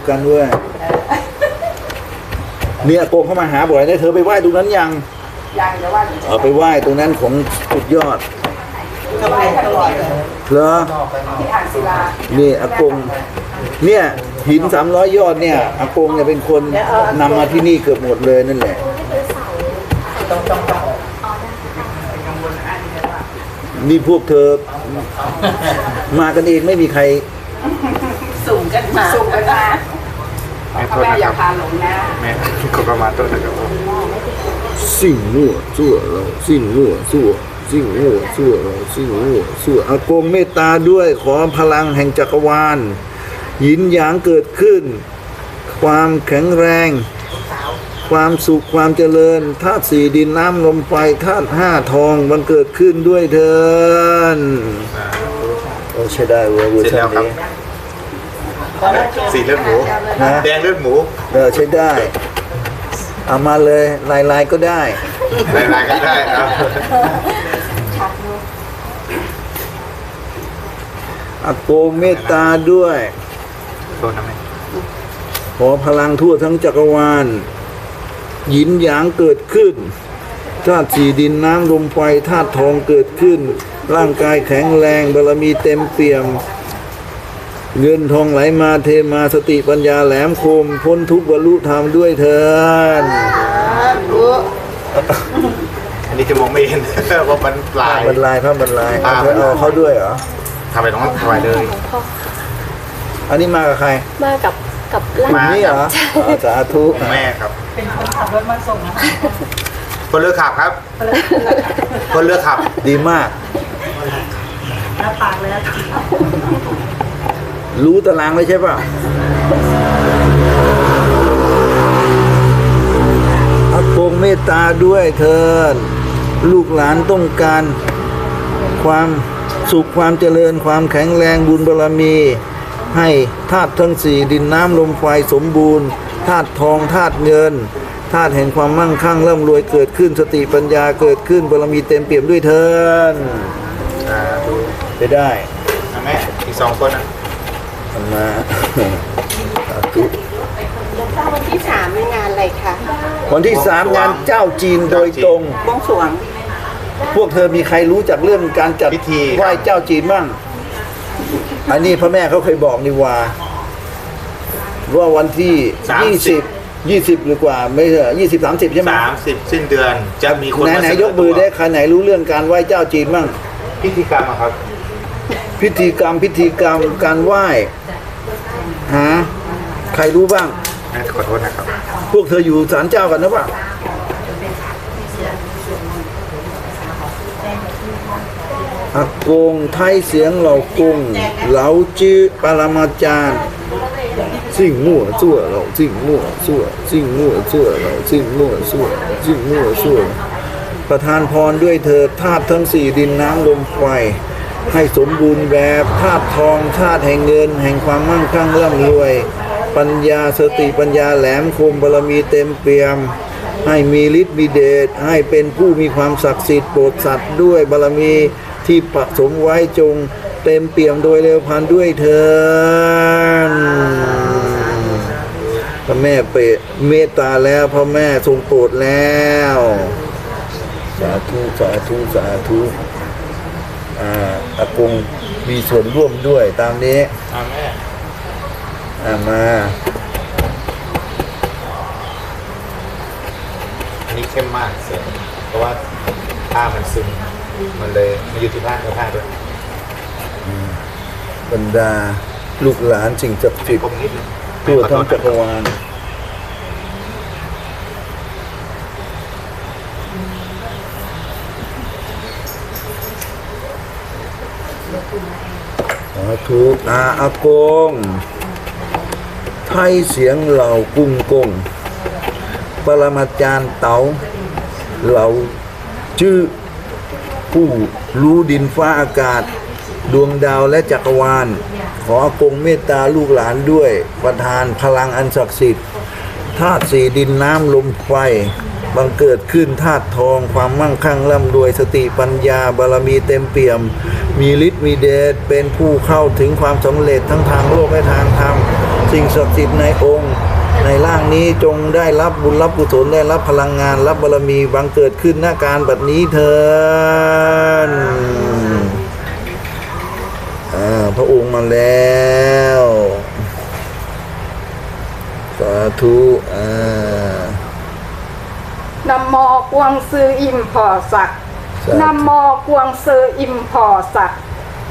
ยวกันด้วยเนี่ยโกงเข้ามาหาบ่อยนะเธอไปไหว้ตรงนั้นยังยังจะว่าอยู่เอาไปไหว้ตรงนั้นของสุดยอดจะไปตลอดเลยเหรอที่อ่างศิลานี่อากงเนี่ยหินสามร้อยยอดเนี่ยอากงเนี่ยเป็นคนนำมาที่นี่เกือบหมดเลยนั่นแหละต้องต้องต้องนี่พวกเธอ มากันเองไม่มีใครสุ่มกันมาสุ่มกันมาแม่ โทพ่อษแม่นะอคย่ารับพาหลงนะแม่ก็ประมาณต้นนะครับผมสิ่งมั่วซั่วเราสิ่งมั่วซั่วสิ่งมั่วซั่วเราสิ่งมั่วซั่วอากงเมตตาด้วยขอพลังแห่งจักรวาลหยินหยางเกิดขึ้น ความแข็งแรง ความสุขความเจริญธาตุสี่ดินน้ำลมไฟธาตุห้าทองบังเกิดขึ้นด้วยเถินโอ้ใช่ได้เว้ยเวอร์เสร็จชัแล้วนครับนี้ สีเลือดหมู นะแดงเลือดหมูเออใช้ได้ เอามาเลยลายลายๆก็ได้ ลายๆก็ได้ครับอากงเมตตาด้วยโทษนะแม่ขอพลังทั่วทั้งจักรวาลหยินหยางเกิดขึ้นธาตุสี่ดินน้ำลมไฟธาตุทองเกิดขึ้น ร่างกายแข็งแรงบารมีเต็มเปี่ยม เงินทองไหลมาเทมาสติปัญญาแหลมคม พ้นทุกข์บรรลุธรรมด้วยเถินอันนี้จะมองไม่เห็นว่ามันลายบรรลายพระบรรลายอ่าเอาเธอเอาเขาด้วยเหรอทำไปตรงนั้นถวายเลย อันนี้มากับใคร มากับกับร่างมานี่เหรออ๋อสาธุแม่ครับ เป็นคนขับรถมาส่งนะคะคนเลือกขับครับ คนเลือกขับ ดีมากหน้าปากเลยนะ รู้ตารางเลยใช่ป่ะอากงเมตตาด้วยเถิดลูกหลานต้องการความสุขความเจริญความแข็งแรงบุญบารมี ให้ธาตุทั้งสี่ดินน้ำลมไฟสมบูรณ์ธาตุทองธาตุเงินธาตุแห่งความมั่งคั่งร่ำรวยเกิดขึ้นสติปัญญาเกิดขึ้นบารมีเต็มเปี่ยมด้วยเถินอ่าดูไปได้แม่อีกสองคนนะ ทำมาสาธุแล้ววันที่สามมีงานอะไรคะวันที่สามงานเจ้าจีนโดยตรงบวงสรวง พวกเธอมีใครรู้จักเรื่องการจัดพิธี ไหว้เจ้าจีนบ้างอันนี้พระแม่เขาเคยบอกนี่ว่าว่าวันที่ยี่สิบยี่สิบหรือกว่าไม่ใช่ยี่สิบสามสิบใช่ไหมสามสิบสิ้นเดือน จะมีคนไหนมาไหนเสนยกมือได้ตัวใครไหนรู้เรื่องการไหว้เจ้าจีนบ้างพิธีกรรมอะครับ พิธีกรรมพิธีกรรมการไหว้หาใครรู้บ้างแม่ขอโทษนะครับ พวกเธออยู่ศาลเจ้ากันนะปะอากงไทยเสียงเหล่ากงเหลาจื้อปรมาจารย์สิ่งมั่วซั่วเราสิ่งมั่วซั่วสิ่งมั่วซั่วเราสิ่งมั่วซั่วสิ่งมั่วซั่วประทานพรด้วยเธอธาตุทั้งสี่ดินน้ำลมไฟ ให้สมบูรณ์แบบธาตุทองธาตุแห่งเงิน แห่งความมั่งคั่งร่ำรวย ปัญญาสติปัญญาแหลมคมบารมีเต็มเปี่ยม ให้มีฤทธิ์มีเดชให้เป็นผู้มีความศักดิ์สิทธิ์โปรดสัตว์ด้วยบารมีที่ผสมไว้จงเต็มเปี่ยมโดยเร็วพันด้วยเถินพระแม่เปรตเมตตาแล้วพระแม่ทรงโปรดแล้ว สาธุสาธุสาธุ อากงมีส่วนร่วมด้วยตามนี้อ่าแม่อ่ามาอันนี้เข้มมากเสียงเพราะว่าผ้ามันซึมมันเลยมาอยู่ที่ผ้ากับผ้าด้วยบรรดาลูกหลานสิ่งศักดิ์สิทธิ์ผมนิดนึงทั่วทั้งจักรวาล ธุอาอากงไทยเสียงเหล่ากุ้งกงปรมาจารย์เต๋าเหล่าชื่อผู้รู้ดินฟ้าอากาศ ดวงดาวและจักรวาล ขออากงเมตตาลูกหลานด้วย ประทานพลังอันศักดิ์สิทธิ์ธาตุสี่ดินน้ำลมไฟ บังเกิดขึ้นธาตุทอง ความมั่งคั่งร่ำรวยสติปัญญาบารมีเต็มเปี่ยม มีฤทธิ์มีเดชเป็นผู้เข้าถึงความสำเร็จทั้งทางโลกและทางธรรม สิ่งศักดิ์สิทธิ์ในองค์ ในร่างนี้จงได้รับบุญรับกุศลได้รับพลังงานรับบารมีบังเกิดขึ้นหน้าการบัดนี้เถินพระองค์มาแล้วสาธุอ่า นำมอ กวงซืออิมพอสักสาธุนำมอกวงซืออิมพอสัก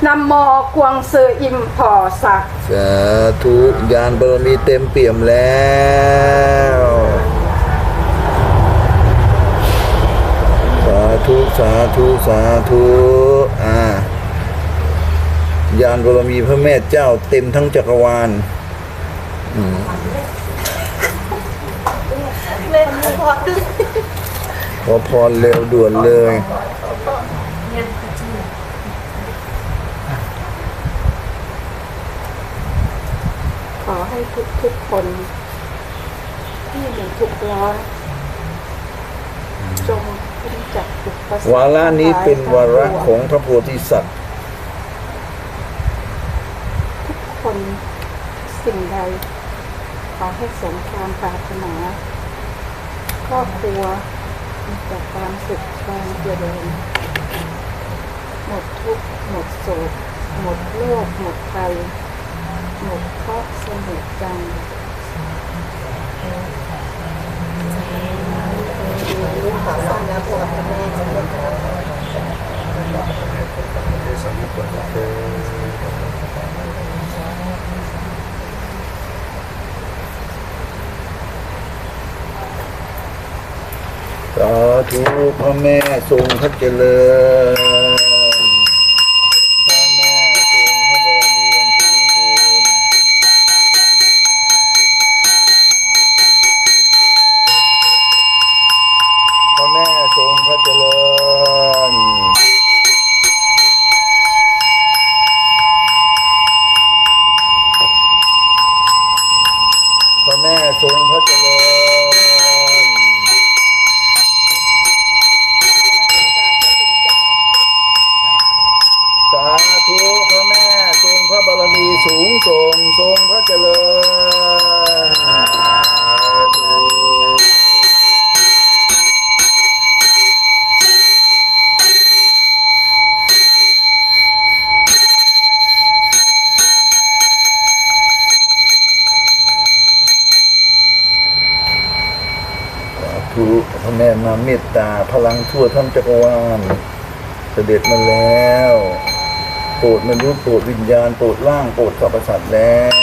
นำมอกวงซืออิมพอสักสาธุยานบารมีเต็มเปี่ยมแล้วสาธุสาธุสาธุอ่ายานบารมีพระแม่เจ้าเต็มทั้งจักรวาลเล่นพอดึงข อพรเร็วด่วนเลยขอให้ทุกทุกๆคน ที่มีทุกข์ร้อนจงพ้นจากอุปสรรควาระนี้เป็นวาระของพระโพธิสัตว์ ทุกคนสิ่งใด ขอให้สมความปรารถนาครอบครัว จากความสุขความเจริญหมดทุกข์หมดโศก หมดโลกหมดภัยหมดเคราะห์สมุดจัง ธุพระแม่ทรงพระเจริญ ธุพระแม่มาเมตตาพลังทั่วทั้งจักรวาลเสด็จมาแล้วโปรดมนุษย์โปรดวิญญาณโปรดร่างโปรดสรรพสัตว์แล้ว ส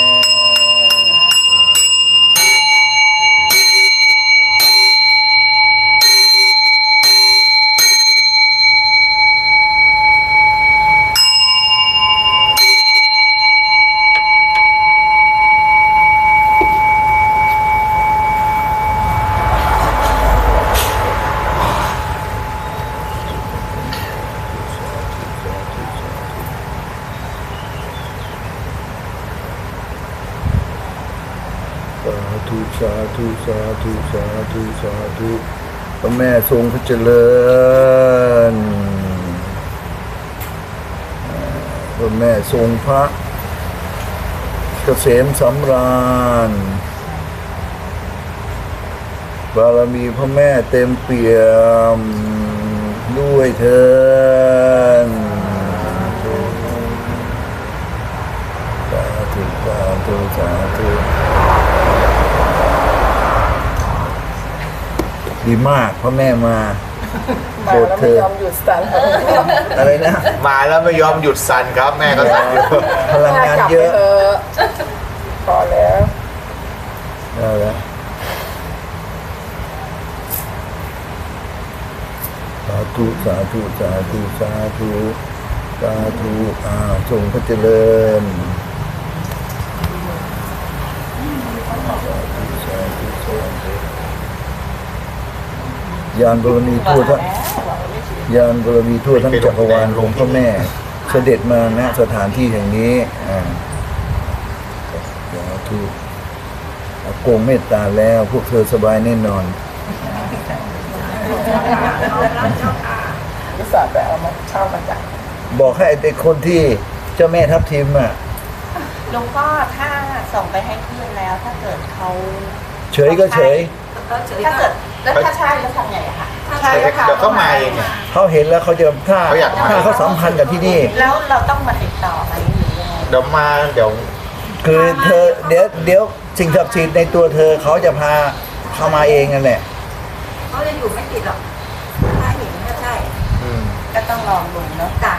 าธุสาธุสาธุสาธุสาธุพระแม่ทรงพระเจริญพระแม่ทรงพระเกษมสำราญ บารมีพระแม่เต็มเปี่ยมด้วยเถินสาธุสาธุสาธุ ดีมากพ่อแม่มาโปรดเธอหยุดสั่นอะไรนะ มาแล้วไม่ยอมหยุดสั่นครับ แม่ก็สั่นอยู่ พลังงานเยอะพอแล้ว เอาละสาธุสาธุสาธุสาธุสาธุอ่าทรงพระเจริญสาธุสาธุสาธุ ยานบารมีทั่วทั้งยานบารมีทั่วทั้งจักรวาลองค์พระแม่ เสด็จมาณสถานที่แห่งนี้อ่าสาธุอากงเมตตาแล้ว พวกเธอสบายแน่นอนวิสาไปเอามาเช่ามาจากบอกให้ไอ้คนที่เจ้าแม่ทับทิมอะหลวงพ่อถ้าส่งไปให้เพื่อนแล้ว ถ้าเกิดเขาเฉยก็เฉย ถ้าเกิด แล้วถ้าใช่แล้วทำไงอะคะใช่เดี๋ยวแล้วค่ะ เดี๋ยวเขามาเองเนี่ย เขาเห็นแล้วเขาจะถ้าเขาอยากมา ถ้าเขาสัมพันธ์กับที่นี่ แล้วเราต้องมาติดต่อไหมหรือยังไงเดี๋ยวมาเดี๋ยว คือเธอเดี๋ยวเดี๋ยวสิ่งศักดิ์สิทธิ์ในตัวเธอเขาจะพาเข้ามาเองนั่นแหละเขาจะอยู่ไม่ติดหรอก ถ้าเห็นก็ใช่ อืม ก็ต้องลองดูเนาะจ้ะ